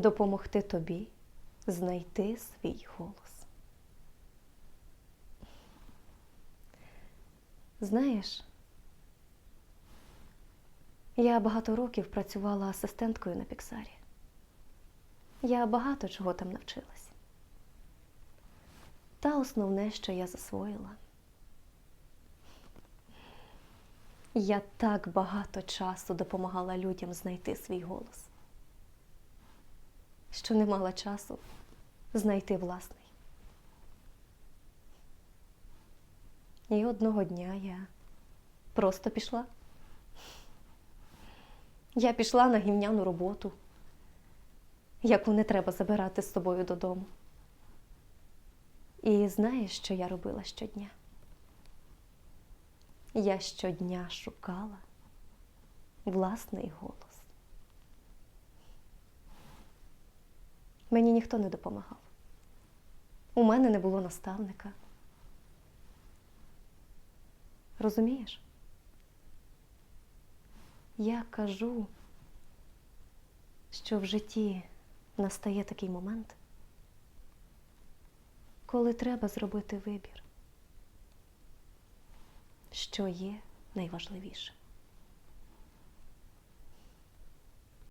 допомогти тобі знайти свій голос. Знаєш, я багато років працювала асистенткою на Піксарі. Я багато чого там навчилась. Та основне, що я засвоїла. Я так багато часу допомагала людям знайти свій голос, що не мала часу знайти власний. І одного дня я просто пішла. Я пішла на гівняну роботу, яку не треба забирати з собою додому. І знаєш, що я робила щодня? Я щодня шукала власний голос. Мені ніхто не допомагав. У мене не було наставника. Розумієш? Я кажу, що в житті настає такий момент, коли треба зробити вибір, що є найважливіше.